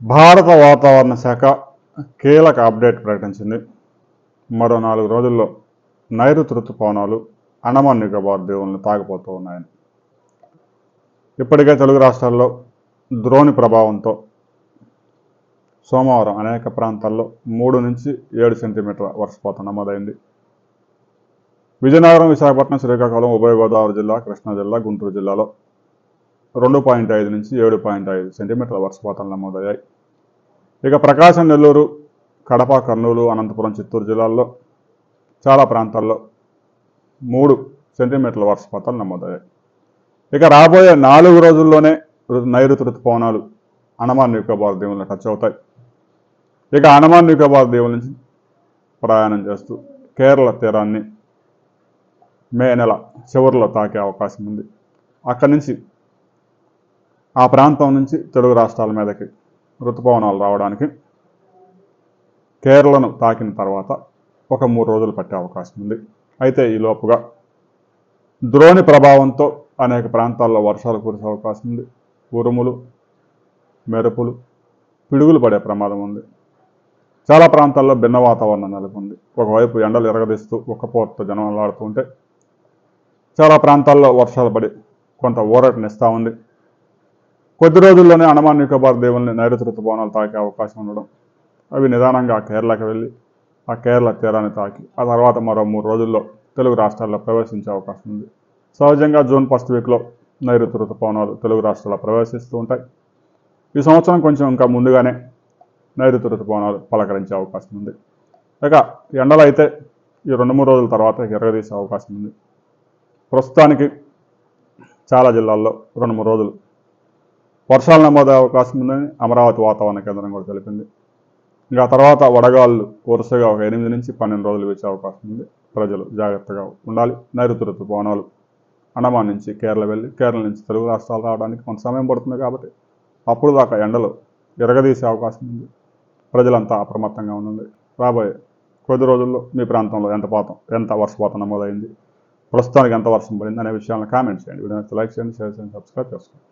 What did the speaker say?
భారత వాతావరణ శాఖ కీలక అప్డేట్ ప్రకటించింది. మరో నాలుగు రోజుల్లో నైరుతి ఋతుపవనాలు అండమాన్ నికోబార్ దీవులను తాగిపోతూ ఉన్నాయని. ఇప్పటికే తెలుగు రాష్ట్రాల్లో ద్రోణి ప్రభావంతో సోమవారం అనేక ప్రాంతాల్లో మూడు నుంచి ఏడు సెంటీమీటర్ల వర్షపాతం నమోదైంది. విజయనగరం విశాఖపట్నం శ్రీకాకుళం ఉభయ గోదావరి జిల్లా కృష్ణా జిల్లా గుంటూరు జిల్లాలో రెండు పాయింట్ ఐదు నుంచి ఏడు పాయింట్ ఐదు సెంటీమీటర్ల వర్షపాతాలు నమోదయ్యాయి. ఇక ప్రకాశం నెల్లూరు కడప కర్నూలు అనంతపురం చిత్తూరు జిల్లాల్లో చాలా ప్రాంతాల్లో మూడు సెంటీమీటర్ల వర్షపాతాలు నమోదయ్యాయి. ఇక రాబోయే నాలుగు రోజుల్లోనే ఋ- నైరుతి ఋతుపవనాలు అండమాన్ నికోబార్ దీవులను టచ్ అవుతాయి. ఇక అండమాన్ నికోబార్ దీవుల నుంచి ప్రయాణం చేస్తూ కేరళ తీరాన్ని మే నెల చివరిలో తాకే అవకాశం ఉంది. అక్కడి నుంచి ఆ ప్రాంతం నుంచి తెలుగు రాష్ట్రాల మీదకి ఋతుపవనాలు రావడానికి కేరళను తాకిన తర్వాత ఒక మూడు రోజులు పట్టే అవకాశం ఉంది. అయితే ఈ లోపుగా ద్రోణి ప్రభావంతో అనేక ప్రాంతాల్లో వర్షాలు కురిసే అవకాశం ఉంది. ఉరుములు మెరుపులు పిడుగులు పడే ప్రమాదం ఉంది. చాలా ప్రాంతాల్లో భిన్న వాతావరణం నెలకొంది. ఒకవైపు ఎండలు ఎరగదీస్తూ ఒక్కపోతతో జనం అల్లాడుతూ ఉంటే చాలా ప్రాంతాల్లో వర్షాలు పడి కొంత ఊరటనిస్తూ ఉంది. కొద్ది రోజుల్లోనే అండమాన్ నికోబార్ దేవుల్ని నైరుతి ఋతుపవనాలు తాకే అవకాశం ఉండడం అవి నిదానంగా కేరళకి వెళ్ళి ఆ కేరళ తీరాన్ని తాకి ఆ తర్వాత మరో మూడు రోజుల్లో తెలుగు రాష్ట్రాల్లో ప్రవేశించే అవకాశం ఉంది. సహజంగా జూన్ ఫస్ట్ వీక్లో నైరుతి ఋతుపవనాలు తెలుగు రాష్ట్రాల్లో ప్రవేశిస్తూ ఉంటాయి. ఈ సంవత్సరం కొంచెం ఇంకా ముందుగానే నైరుతి ఋతుపవనాలు పలకరించే అవకాశం ఉంది. ఇక ఎండలు అయితే ఈ రెండు మూడు రోజుల తర్వాత ఎరగదీసే అవకాశం ఉంది. ప్రస్తుతానికి చాలా జిల్లాల్లో రెండు మూడు రోజులు వర్షాలు నమోదే అవకాశం ఉందని అమరావతి వాతావరణ కేంద్రం కూడా తెలిపింది. ఇంకా తర్వాత వడగాళ్ళు వరుసగా ఒక ఎనిమిది నుంచి పన్నెండు రోజులు వేసే అవకాశం ఉంది. ప్రజలు జాగ్రత్తగా ఉండాలి. నైరుతి ఋతుపవనాలు అండమాన్ నుంచి కేరళ వెళ్ళి కేరళ నుంచి తెలుగు రాష్ట్రాలు రావడానికి కొంత సమయం పడుతుంది కాబట్టి అప్పుడు దాకా ఎండలు ఎరగదీసే అవకాశం ఉంది. ప్రజలంతా అప్రమత్తంగా ఉండండి. రాబోయే కొద్ది రోజుల్లో మీ ప్రాంతంలో ఎంత పాతం ఎంత వర్షపాతం నమోదైంది ప్రస్తుతానికి ఎంత వర్షం పడింది అనే విషయాలను కామెంట్ చేయండి. వీడియో లైక్ చేయండి షేర్ చేయండి సబ్స్క్రైబ్ చేసుకోండి.